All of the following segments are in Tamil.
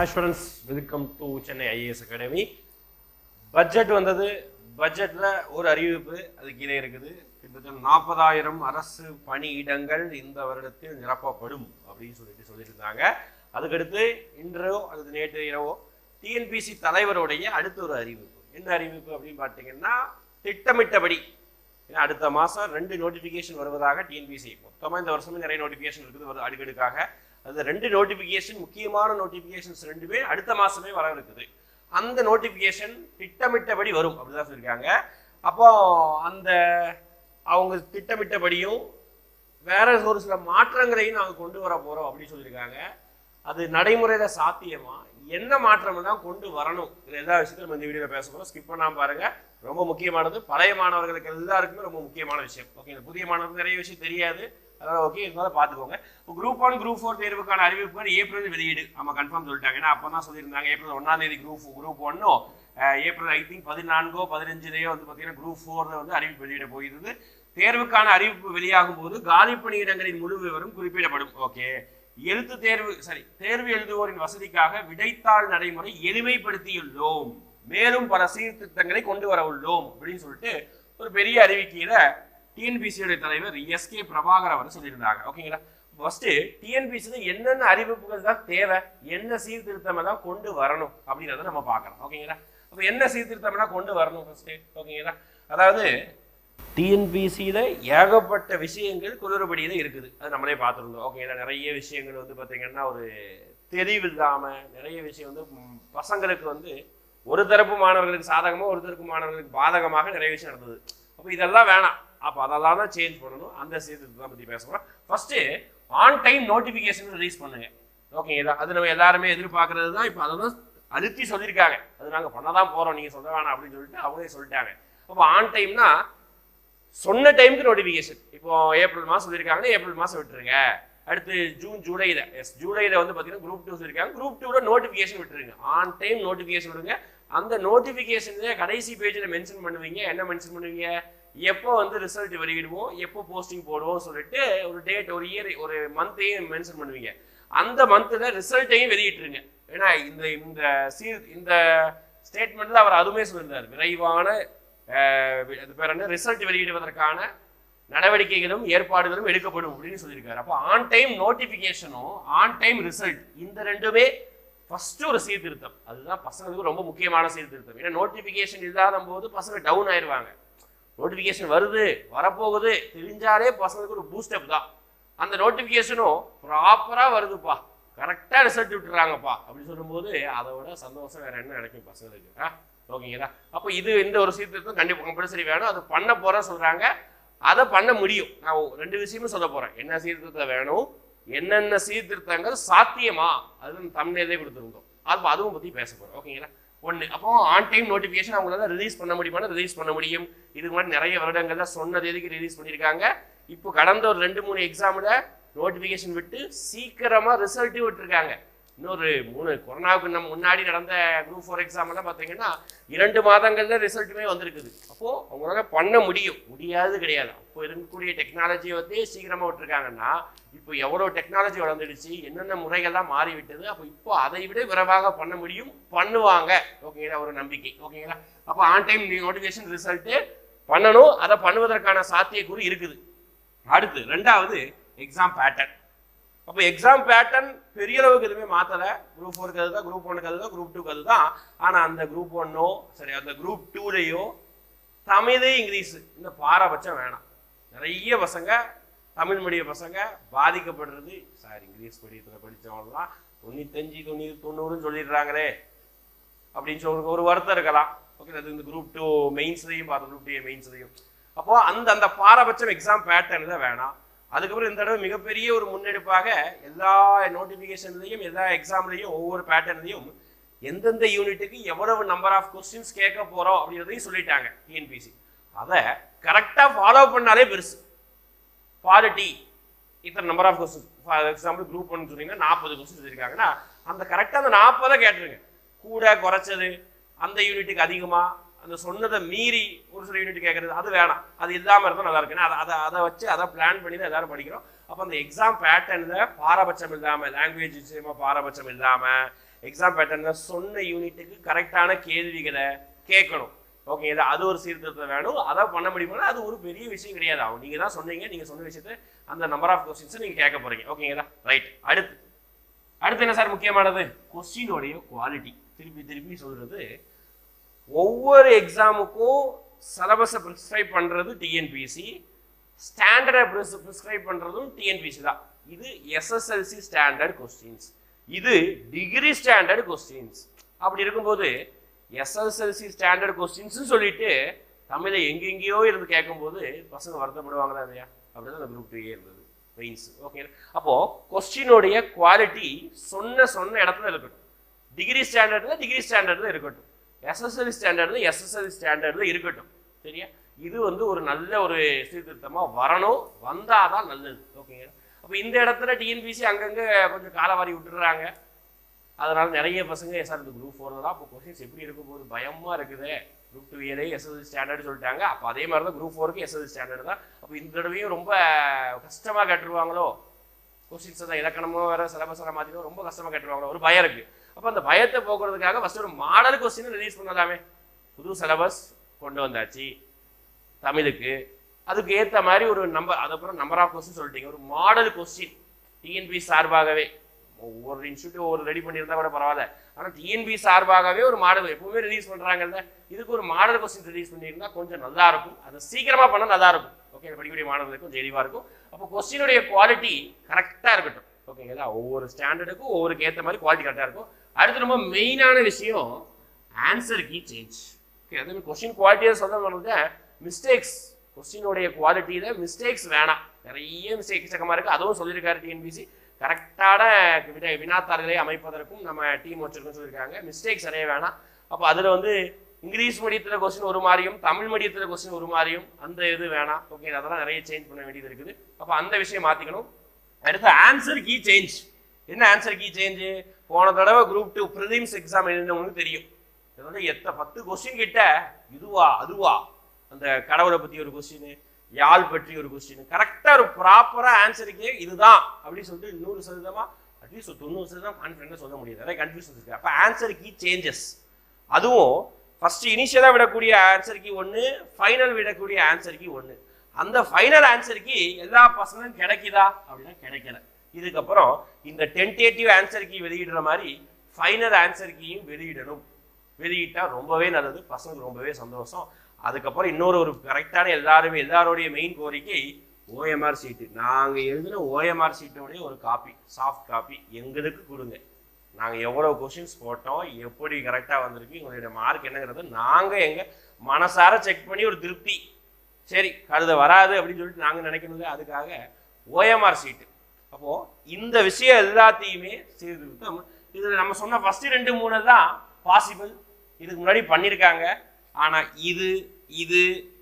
Hi students welcome to Chennai IAS academy budget வந்தது. பட்ஜெட்டில் ஒரு அறிவிப்பு அது கீழே இருக்குது. கிட்டத்தட்ட நாற்பதாயிரம் அரசு பணியிடங்கள் இந்த வருடத்தில் நிரப்பப்படும் அப்படின்னு சொல்லிட்டு சொல்லியிருந்தாங்க. அதுக்கடுத்து இன்றோ அல்லது நேற்று இரவோ டிஎன்பிசி தலைவருடைய அடுத்த ஒரு அறிவிப்பு. என்ன அறிவிப்பு அப்படின்னு பார்த்தீங்கன்னா திட்டமிட்டபடி ஏன்னா அடுத்த மாதம் ரெண்டு நோட்டிஃபிகேஷன் வருவதாக டிஎன்பிசி மொத்தமாக இந்த வருஷமே நிறைய நோட்டிஃபிகேஷன் இருக்குது. அடுக்கடுக்காக அது ரெண்டு நோட்டிஃபிகேஷன் முக்கியமான நோட்டிஃபிகேஷன்ஸ் ரெண்டுமே அடுத்த மாதமே வர இருக்குது. அந்த நோட்டிஃபிகேஷன் திட்டமிட்டபடி வரும் அப்படிதான் சொல்லியிருக்காங்க. அப்போ அந்த அவங்க திட்டமிட்டபடியும் வேற ஒரு சில மாற்றங்களையும் நாங்கள் கொண்டு வர போகிறோம் அப்படின்னு சொல்லியிருக்காங்க. அது நடைமுறையில் சாத்தியமா? என்ன மாற்றம் தான் கொண்டு வரணும்? இது எல்லா விஷயத்தையும் நம்ம இந்த வீடியோவில் பேச போகிறோம் ஸ்கிப் பண்ணாமல் பாருங்கள் ரொம்ப முக்கியமானது. பழைய மாணவர்களுக்கு எல்லாருக்குமே ரொம்ப முக்கியமான விஷயம். ஓகே புதிய மாணவர்களுக்கு நிறைய விஷயம் தெரியாது. அதாவது ஓகே இருந்தாலும் பார்த்துக்கோங்க. குரூப் ஒன் குரூப் ஃபோர் தேர்வுக்கான அறிவிப்புகள் ஏப்ரல் வெளியீடு. நம்ம கன்ஃபார்ம் சொல்லிட்டாங்க. ஏன்னா அப்போ தான் சொல்லியிருந்தாங்க. ஏப்ரல் ஒன்றாம் தேதி குரூப் குரூப் ஒன்றும் ஏப்ரல் ஐ திங்க் பதினான்கோ பதினஞ்சுலேயோ வந்து பார்த்தீங்கன்னா குரூப் ஃபோரில் வந்து அறிவிப்பு வெளியிட போயிருந்தது தேர்வுக்கான அறிவிப்பு வெளியாகும் போது காலி பணியிடங்களின் முழு விவரம் குறிப்பிடப்படும். ஓகே எழுத்து தேர்வு சரி தேர்வு எழுதுவோரின் வசதிக்காக விடைத்தாள் நடைமுறை எளிமைப்படுத்தியுள்ளோம். மேலும் பல சீர்திருத்தங்களை கொண்டு வர உள்ளோம் அப்படின்னு சொல்லிட்டு ஒரு பெரிய அறிவிக்கையில டிஎன்பிசியோட தலைவர் எஸ் கே பிரபாகர் அவர் சொல்லியிருந்தாங்க ஓகேங்களா ஃபர்ஸ்ட் டிஎன்பிசி என்னென்ன அறிவிப்புகள் தான் தேவை? என்ன சீர்திருத்தம் எல்லாம் கொண்டு வரணும் அப்படின்றத நம்ம பார்க்கலாம் ஓகேங்களா அப்போ என்ன சீர்திருத்தம் எல்லாம் கொண்டு வரணும் ஃபர்ஸ்ட் ஓகேங்களா அதாவது டிஎன்பிசியில் ஏகப்பட்ட விஷயங்கள் குளறுபடியில் இருக்குது. அது நம்மளே பார்த்துருந்தோம். ஓகேங்களா நிறைய விஷயங்கள் வந்து பார்த்தீங்கன்னா ஒரு தெளிவு இல்லாமல் நிறைய விஷயம் வந்து பசங்களுக்கு வந்து ஒரு தரப்பு மாணவர்களுக்கு சாதகமாக ஒரு தரப்பு மாணவர்களுக்கு பாதகமாக நிறைய விஷயம் நடந்தது. அப்போ இதெல்லாம் வேணாம். அப்போ அதெல்லாம் தான் சேஞ்ச் பண்ணணும். அந்த சீர்திருத்தத்தை பற்றி பேச போகிறோம் first on time notification release பண்ணுங்க. ஓகேங்களா அது நம்ம எல்லாருமே எதிர்பார்க்கறது தான். இப்போ அதை தான் அழுத்தி சொல்லியிருக்காங்க. அது நாங்கள் பண்ண தான் போகிறோம் நீங்கள் சொல்ல வேணாம் அப்படின்னு சொல்லிட்டு அவங்களே சொல்லிட்டாங்க. அப்போ ஆன் டைம்னா சொன்ன டைமுக்கு நோட்டிஃபிகேஷன் இப்போ ஏப்ரல் மாதம் சொல்லியிருக்காங்கன்னா ஏப்ரல் மாதம் விட்டுருங்க. அடுத்து ஜூன் ஜூலையில் எஸ் ஜூலையில் வந்து பார்த்தீங்கன்னா குரூப் டூ சொல்லியிருக்காங்க. குரூப் டூவில் நோட்டிஃபிகேஷன் விட்டுருங்க. ஆன் டைம் நோட்டிஃபிகேஷன் விடுங்க. அந்த நோட்டிஃபிகேஷன்ல கடைசி பேஜில் மென்ஷன் பண்ணுவீங்க. என்ன மென்ஷன் பண்ணுவீங்க? எப்போ வந்து ரிசல்ட் வெளியிடுவோம் எப்போ போஸ்டிங் போடுவோம் சொல்லிட்டு ஒரு டேட் ஒரு இயர் ஒரு மந்த்தையும் மென்ஷன் பண்ணுவீங்க. அந்த மந்த்தில் ரிசல்ட்டையும் வெளியிட்டுருங்க. ஏன்னா இந்த இந்த சீர் இந்த ஸ்டேட்மெண்ட்டில் அவர் அதுவுமே சொல்லியிருந்தார். விரைவான அது பேர் என்ன? ரிசல்ட் வெளியிடுவதற்கான நடவடிக்கைகளும் ஏற்பாடுகளும் எடுக்கப்படும் அப்படின்னு சொல்லியிருக்காரு. அப்போ ஆன் டைம் நோட்டிஃபிகேஷனும் ஆன் டைம் ரிசல்ட் இந்த ரெண்டுமே ஃபஸ்ட்டு ஒரு சீர்திருத்தம். அதுதான் பசங்களுக்கு ரொம்ப முக்கியமான சீர்திருத்தம். ஏன்னா நோட்டிஃபிகேஷன் இல்லாத போது பசங்க டவுன் ஆயிடுவாங்க நோட்டிஃபிகேஷன் வருது வரப்போகுது தெரிஞ்சாலே பசங்களுக்கு ஒரு பூஸ்டப் தான். அந்த நோட்டிஃபிகேஷனும் ப்ராப்பராக வருதுப்பா. கரெக்டாக ரிசல்ட் விட்டுறாங்கப்பா. அப்படின்னு சொல்லும்போது அதை விட சந்தோஷம் வேற என்ன நடக்கும் பசங்களுக்கு? ஆ ஓகேங்களா? அப்போ இது இந்த ஒரு சீர்திருத்தம் கண்டிப்பாக கம்பல்சரி வேணும். அது பண்ண போகிற சொல்கிறாங்க அதை பண்ண முடியும். நான் ரெண்டு விஷயமும் சொல்ல போகிறேன் என்ன சீர்திருத்தம் வேணும்? என்னென்ன சீர்திருத்தங்கள் சாத்தியமா? அதுன்னு தமிழ்லேயே கொடுத்துருந்தோம். அப்போ அதுவும் பற்றி பேச போகிறோம் ஓகேங்களா? ஒன்று அப்போ ஆன் டைம் நோட்டிஃபிகேஷன் அவங்களால ரிலீஸ் பண்ண முடியுமானா ரிலீஸ் பண்ண முடியும். இதுக்கு மாதிரி நிறைய வருடங்கள்ல சொன்ன தேதிக்கு ரிலீஸ் பண்ணியிருக்காங்க இப்போ கடந்த ஒரு ரெண்டு மூணு எக்ஸாமில் நோட்டிஃபிகேஷன் விட்டு சீக்கிரமாக ரிசல்ட்டும் விட்டுருக்காங்க. இன்னொரு மூணு கொரோனாவுக்கு நம்ம முன்னாடி நடந்த குரூப் ஃபோர் எக்ஸாம் எல்லாம் பார்த்தீங்கன்னா இரண்டு மாதங்களில் ரிசல்ட்டுமே வந்திருக்குது. அப்போது அவங்களால பண்ண முடியும். முடியாது கிடையாது. அப்போ இருக்கக்கூடிய டெக்னாலஜியை வந்து சீக்கிரமாக விட்டுருக்காங்கன்னா இப்போ எவ்வளோ டெக்னாலஜி வளர்ந்துடுச்சு என்னென்ன முறைகள்லாம் மாறிவிட்டது அப்போ இப்போ அதை விட விரைவாக பண்ண முடியும் பண்ணுவாங்க. ஓகேங்களா? ஒரு நம்பிக்கை. ஓகேங்களா? அப்போ ஆன் டைம் நோட்டிஃபிகேஷன் ரிசல்ட்டு பண்ணணும். அதை பண்ணுவதற்கான சாத்தியக்கூறு இருக்குது. அடுத்து ரெண்டாவது எக்ஸாம் பேட்டர்ன் அப்போ எக்ஸாம் பேட்டர்ன் பெரிய அளவுக்கு எதுவுமே மாற்றலை குரூப் ஃபோருக்கு அதுதான் குரூப் ஒனுக்கு அதுதான் குரூப் டூக்கு அதுதான். ஆனால் அந்த குரூப் ஒன்னோ சரி அந்த குரூப் டூலையோ தமிழே இங்கிலீஷ் இந்த பாரபட்சம் வேணாம். நிறைய பசங்க தமிழ் மீடிய பசங்க பாதிக்கப்படுறது சார் இங்கிலீஷ் மீடியத்தில் படித்தவங்களாம் தொண்ணூத்தஞ்சு தொண்ணூறு தொண்ணூறுன்னு சொல்லிடுறாங்களே. அப்படின்னு சொல்லி ஒரு வருத்தம் இருக்கலாம். ஓகே அது இந்த குரூப் டூ மெயின்ஸ்லையும் பார்த்து குரூப் டூ மெயின்ஸ்லையும் அப்போ அந்த அந்த பாரபட்சம் எக்ஸாம் பேட்டர்ன் தான் வேணாம். அதுக்கப்புறம் இந்த தடவை மிகப்பெரிய ஒரு முன்னெடுப்பாக எல்லா நோட்டிஃபிகேஷன்லையும் எல்லா எக்ஸாம்லையும் ஒவ்வொரு பேட்டர்ன்லையும் எந்தெந்த யூனிட்டுக்கு எவ்வளவு நம்பர் ஆஃப் கொஸ்டின்ஸ் கேட்க போகிறோம் அப்படின்றதையும் சொல்லிட்டாங்க டிஎன்பிசி அதை கரெக்டாக ஃபாலோ பண்ணாலே பெருசு. பாலிட்டி இத்தனை number of question for example group one சொன்னீங்கன்னா நாற்பது கொஸ்டின் வச்சுருக்காங்கன்னா அந்த கரெக்டாக அந்த நாற்பதை கேட்டுருங்க. கூட குறைச்சது அந்த யூனிட்டுக்கு அதிகமாக அந்த சொன்னதை மீறி ஒரு சில யூனிட் கேட்கறது அது வேணாம். அது இல்லாமல் இருந்தால் நல்லா இருக்கு அதை அதை அதை வச்சு அதை பிளான் பண்ணி தான் எல்லாரும் படிக்கிறோம். அப்போ அந்த எக்ஸாம் பேட்டர்னில் பாரபட்சம் இல்லாமல் லாங்குவேஜ் விஷயமா பாரபட்சம் இல்லாமல் எக்ஸாம் பேட்டர்னில் சொன்ன யூனிட்டுக்கு கரெக்டான கேள்விகளை கேட்கணும். ஓகேங்களா அது ஒரு சீர்திருத்தம் வேணும். அதை பண்ண முடியுமா? அது ஒரு பெரிய விஷயம் கிடையாது. ஆகும் நீங்கள் தான் சொன்னீங்க நீங்கள் சொன்ன விஷயத்தை அந்த நம்பர் ஆஃப் கொஸ்டின்ஸை நீங்கள் கேட்க போகிறீங்க ஓகேங்களா ரைட் அடுத்து. அடுத்து என்ன சார் முக்கியமானது? கொஸ்டினுடைய குவாலிட்டி திருப்பி திருப்பி சொல்கிறது ஒவ்வொரு எக்ஸாமுக்கும் சிலபஸை ப்ரிஸ்கிரைப் பண்ணுறது டிஎன்பிசி ஸ்டாண்டர்டை ப்ரிஸ்கிரைப் பண்ணுறதும் டிஎன்பிசி தான். இது எஸ்எஸ்எல்சி ஸ்டாண்டர்ட் கொஸ்டின்ஸ் இது டிகிரி ஸ்டாண்டர்ட் கொஸ்டின்ஸ் அப்படி இருக்கும்போது எஸ்எஸ்எல்சி ஸ்டாண்டர்ட் கொஸ்டின்ஸ்னு சொல்லிட்டு தமிழை எங்கெங்கேயோ இருந்து கேட்கும்போது பசங்க வருத்தப்படுவாங்களா இல்லையா? அப்படின்னு அந்த குரூப் டூயே இருந்தது மெயின்ஸ் ஓகே அப்போது கொஸ்டினுடைய குவாலிட்டி சொன்ன சொன்ன இடத்துல இருக்கட்டும். டிகிரி ஸ்டாண்டர்ட்ல டிகிரி ஸ்டாண்டர்ட்ல இருக்கட்டும். எஸ்எஸ்எல் ஸ்டாண்டர்டு எஸ்எஸ்எல் ஸ்டாண்டர்ட்ல இருக்கட்டும். சரியா? இது வந்து ஒரு நல்ல ஒரு சீர்திருத்தமாக வரணும். வந்தால் தான் நல்லது. ஓகேங்க. அப்போ இந்த இடத்துல டிஎன்பிசி அங்கங்கே கொஞ்சம் காலவாரி விட்டுறாங்க. அதனால் நிறைய பசங்க எஸ்ஆர் குரூப் ஃபோர் தான் அப்போ கொஸ்டின்ஸ் எப்படி இருக்கும் போது பயமாக இருக்குது. குரூப் டூ ஏலே எஸ்எஸ்எல் ஸ்டாண்டர்ட் சொல்லிட்டாங்க. அப்போ அதே மாதிரி தான் குரூப் ஃபோருக்கு எஸ்எஸ்எல் ஸ்டாண்டர்ட் தான். அப்போ இந்த தடவையும் ரொம்ப கஷ்டமாக கேட்டுருவாங்களோ கொஸ்டின்ஸ் தான் இலக்கணமோ வேறு சிலபஸ் எல்லாம் மாற்றினோ ரொம்ப கஷ்டமாக கேட்டுருவாங்களோ ஒரு பயம் இருக்குது அப்போ அந்த பயத்தை போக்குறதுக்காக ஃபர்ஸ்ட் ஒரு மாடல் கொஸ்டின் ரிலீஸ் பண்ணலாமே. புது சிலபஸ் கொண்டு வந்தாச்சு. தமிழுக்கு. அதுக்கு ஏற்ற மாதிரி ஒரு நம்பர் அதுக்கப்புறம் நம்பர் ஆஃப் கொஸ்டின் சொல்லிட்டீங்க. ஒரு மாடல் கொஸ்டின் டிஎன்பி சார்பாகவே. ஒவ்வொரு இன்ஸ்டியூட் ஒவ்வொரு ரெடி பண்ணியிருந்தா கூட பரவாயில்ல. ஆனால் டிஎன்பி சார்பாகவே ஒரு மாடல் எப்பவுமே ரிலீஸ் பண்றாங்கல்ல. இதுக்கு ஒரு மாடல் கொஸ்டின் ரிலீஸ் பண்ணியிருந்தா கொஞ்சம் நல்லா இருக்கும். அதை சீக்கிரமா பண்ணால் நல்லா இருக்கும். ஓகே படிக்கக்கூடிய மாணவர்களுக்கும் தெளிவாக இருக்கும். அப்போ கொஸ்டினுடைய குவாலிட்டி கரெக்டாக இருக்கட்டும். ஓகேங்களா ஒவ்வொரு ஸ்டாண்டர்டுக்கும் ஒவ்வொருக்கு ஏற்ற மாதிரி குவாலிட்டி கரெக்டாக இருக்கும். அடுத்து ரொம்ப மெயினான விஷயம் ஆன்சர் கீ சேஞ்ச் ஓகே அதே மாதிரி கொஸ்டின் குவாலிட்டியாக சொல்ல வந்து மிஸ்டேக்ஸ் கொஸ்டினுடைய குவாலிட்டியில் மிஸ்டேக்ஸ் வேணாம். நிறைய மிஸ்டேக் சக்கமாக இருக்குது அதுவும் சொல்லியிருக்காரு டிஎன்பிசி கரெக்டான வினா வினாத்தாள்களை அமைப்பதற்கும் நம்ம டீம் வச்சிருக்கோம் சொல்லியிருக்காங்க. மிஸ்டேக்ஸ் நிறைய வேணாம். அப்போ அதில் வந்து இங்கிலீஷ் மீடியத்தில் கொஸ்டின் ஒரு மாதிரியும் தமிழ் மீடியத்தில் கொஸ்டின் ஒரு மாதிரியும் அந்த இது வேணாம். ஓகே அதெல்லாம் நிறைய சேஞ்ச் பண்ண வேண்டியது இருக்குது. அப்போ அந்த விஷயம் மாற்றிக்கணும் அடுத்து ஆன்சர் கீ சேஞ்ச் என்ன ஆன்சர் கீ சேஞ்ச் போன தடவை குரூப் டூ ப்ரிலிம்ஸ் எக்ஸாம் எழுதினவங்களுக்கு தெரியும். இதனால வந்து எத்த பத்து கொஸ்டின் கிட்ட இதுவா அதுவா? அந்த கடவுளை பற்றி ஒரு கொஸ்டின் யாழ் பற்றி ஒரு கொஸ்டின் கரெக்டாக ஒரு ப்ராப்பராக ஆன்சருக்கு இதுதான் அப்படின்னு சொல்லிட்டு நூறு சதவீதமாக அட்லீஸ்ட் ஒரு தொண்ணூறு சதவீதம் கான்ஃபிடென்ட்டாக சொல்ல முடியாது. நிறைய கன்ஃபியூஷன் இருக்குது அப்போ ஆன்சர் கீ சேஞ்சஸ் அதுவும் ஃபஸ்ட்டு இனிஷியலாக விடக்கூடிய ஆன்சர் கீ ஒன்று ஃபைனல் விடக்கூடிய ஆன்சர் கீ ஒன்று அந்த ஃபைனல் ஆன்சர் கீ எல்லா பசங்களும் கிடைக்குதா? அப்படின்னா கிடைக்கல. இதுக்கப்புறம் இந்த டென்டேட்டிவ் ஆன்சர் கீ வெளியிடுற மாதிரி ஃபைனல் ஆன்சர் கீயும் வெளியிடணும். வெளியிட்டால் ரொம்பவே நல்லது பசங்களுக்கு ரொம்பவே சந்தோஷம். அதுக்கப்புறம் இன்னொரு ஒரு கரெக்டான எல்லாருமே எல்லாருடைய மெயின் கோரிக்கை ஓஎம்ஆர் சீட்டு நாங்கள் எழுதின ஓஎம்ஆர் சீட்டோடைய ஒரு காப்பி சாஃப்ட் காப்பி எங்களுக்கு கொடுங்க. நாங்கள் எவ்வளோ கொஷின்ஸ் போட்டோம் எப்படி கரெக்டாக வந்திருக்கு எங்களுடைய மார்க் என்னங்கிறது நாங்கள் எங்கள் மனசார செக் பண்ணி ஒரு திருப்தி. சரி கழுத வராது அப்படின்னு சொல்லிட்டு நாங்கள் நினைக்கணுங்க அதுக்காக ஓஎம்ஆர் சீட்டு அப்போது இந்த விஷயம் எல்லாத்தையுமே சீர்திருத்தம் இதில் நம்ம சொன்ன ஃபஸ்ட்டு ரெண்டு மூணு தான் பாசிபிள் இதுக்கு முன்னாடி பண்ணியிருக்காங்க ஆனால் இது இது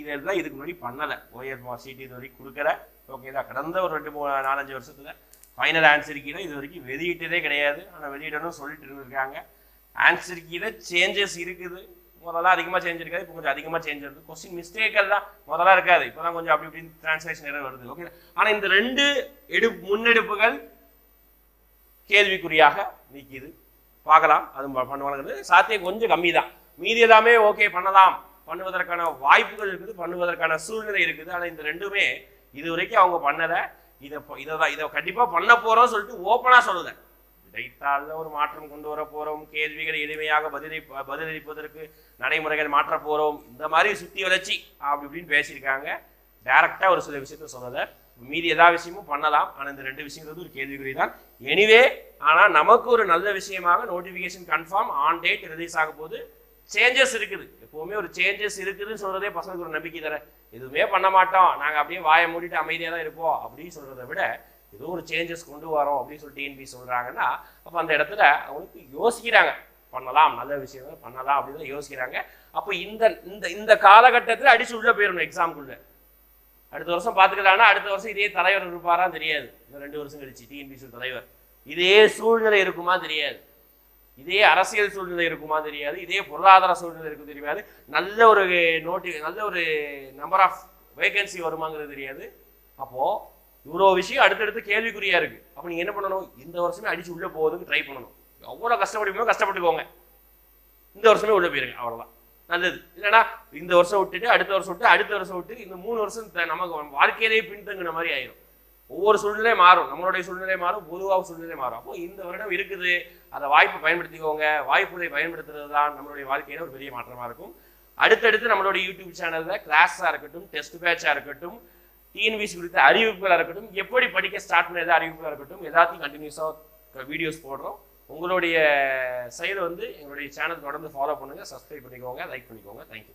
இதெல்லாம் இதுக்கு முன்னாடி பண்ணலை. ஓயர் சீட்டு இது வரைக்கும் கொடுக்கல. ஓகேதா கடந்த ஒரு ரெண்டு மூணு நாலஞ்சு வருஷத்தில் ஃபைனல் ஆன்சர் கீழே இது வரைக்கும் வெளியிட்டதே கிடையாது. ஆனால் வெளியிடணும் சொல்லிட்டு இருந்திருக்காங்க. ஆன்சர் கீழே சேஞ்சஸ் இருக்குது. முதல்ல அதிகமாக சேஞ்ச் இருக்காது இப்போ கொஞ்சம் அதிகமாக சேஞ்ச் வருது கொஸ்டின் மிஸ்டேக் தான் முதல்ல இருக்காது. இப்போ தான் கொஞ்சம் அப்படி இப்படின்னு டிரான்ஸ்லேஷன் எல்லாம் வருது ஓகே ஆனால் இந்த ரெண்டு எடு முன்னெடுப்புகள் கேள்விக்குறியாக நிற்கிது பார்க்கலாம். அது பண்ணுவாங்கிறது சாத்தியம் கொஞ்சம் கம்மி தான் மீதி எல்லாமே ஓகே பண்ணலாம். பண்ணுவதற்கான வாய்ப்புகள் இருக்குது பண்ணுவதற்கான சூழ்நிலை இருக்குது. ஆனால் இந்த ரெண்டுமே இது வரைக்கும் அவங்க பண்ணலை. இதை இதை தான் இதை கண்டிப்பாக பண்ண போகிறோம் சொல்லிட்டு ஓப்பனாக சொல்லலை இடைத்தாழ்ந்த ஒரு மாற்றம் கொண்டு வர போகிறோம் கேள்விகளை எளிமையாக பதிலை பதிலளிப்பதற்கு நடைமுறைகள் மாற்ற போகிறோம் இந்த மாதிரி சுற்றி வளர்ச்சி அப்படி இப்படின்னு பேசியிருக்காங்க. டைரக்டாக ஒரு சில விஷயத்த சொல்லலை மீதி எல்லா விஷயமும் பண்ணலாம். ஆனால் இந்த ரெண்டு விஷயங்கிறது ஒரு கேள்விக்குறி தான். எனிவே ஆனால் நமக்கு ஒரு நல்ல விஷயமாக notification confirm on date release ஆக போது சேஞ்சஸ் இருக்குது. எப்போவுமே ஒரு சேஞ்சஸ் இருக்குதுன்னு சொல்கிறதே பசங்களுக்கு ஒரு நம்பிக்கை தர எதுவுமே பண்ண மாட்டோம். நாங்கள் அப்படியே வாயை மூடிட்டு அமைதியாக தான் இருப்போம். அப்படின்னு சொல்கிறத விட ஏதோ ஒரு சேஞ்சஸ் கொண்டு வரோம் அப்படின்னு சொல்லிட்டு டிஎன்பி சொல்கிறாங்கன்னா அப்போ அந்த இடத்துல அவங்களுக்கு யோசிக்கிறாங்க. பண்ணலாம் நல்ல விஷயம் பண்ணலாம் அப்படின்னு தான் யோசிக்கிறாங்க. அப்போ இந்த இந்த இந்த காலகட்டத்தில் அடிச்சு உள்ளே போயிடணும் எக்ஸாம்குள்ளே அடுத்த வருஷம் பார்த்துக்கலாம்னா அடுத்த வருஷம் இதே தலைவர் இருப்பாரா தெரியாது. இந்த ரெண்டு வருஷம் கழிச்சு டிஎன்பிசி தலைவர். இதே சூழ்நிலை இருக்குமா தெரியாது. இதே அரசியல் சூழ்நிலை இருக்குமா தெரியாது. இதே பொருளாதார சூழ்நிலை இருக்கும் தெரியாது. நல்ல ஒரு நோட்டி நல்ல ஒரு நம்பர் ஆஃப் வேகன்சி வருமாங்கிறது தெரியாது. அப்போது இவ்வளோ விஷயம் அடுத்தடுத்து கேள்விக்குறியா இருக்கு. அப்போ நீங்க என்ன பண்ணணும்? இந்த வருஷமே அடிச்சு உள்ள போவதுக்கு ட்ரை பண்ணணும். அவ்வளோ கஷ்டப்படுமோ கஷ்டப்பட்டுக்கோங்க. இந்த வருஷமே உள்ள போயிருங்க. அவ்வளவுதான். நல்லது. இல்லைன்னா இந்த வருஷம் விட்டுட்டு அடுத்த வருஷம் விட்டு அடுத்த வருஷம் விட்டு இந்த மூணு வருஷம் நமக்கு வாழ்க்கையிலேயே பின்தங்கின மாதிரி ஆயிரும். ஒவ்வொரு சூழ்நிலை மாறும். நம்மளுடைய சூழ்நிலை மாறும். பொதுவாக சூழ்நிலை மாறும். அப்போ இந்த வருடம் இருக்குது. அதை வாய்ப்பை பயன்படுத்திக்கோங்க. வாய்ப்புகளை பயன்படுத்துறது தான் நம்மளுடைய வாழ்க்கையில ஒரு பெரிய மாற்றமா இருக்கும். அடுத்தடுத்து நம்மளுடைய யூடியூப் சேனல்ல கிளாஸாக இருக்கட்டும் டெஸ்ட் பேட்சாக இருக்கட்டும் டிஎன்பிசி குறித்த அறிவிப்புகளாக இருக்கட்டும் எப்படி படிக்க ஸ்டார்ட் பண்ணுறது அறிவிப்புகளாக இருக்கட்டும் எல்லாத்தையும் கண்டினியூஸாக வீடியோஸ் போடுறோம். உங்களுடைய செயலை வந்து எங்களுடைய சேனல் தொடர்ந்து ஃபாலோ பண்ணுங்க சப்ஸ்கிரைப் பண்ணிக்கோங்க லைக் பண்ணிக்கோங்க. தேங்க்யூ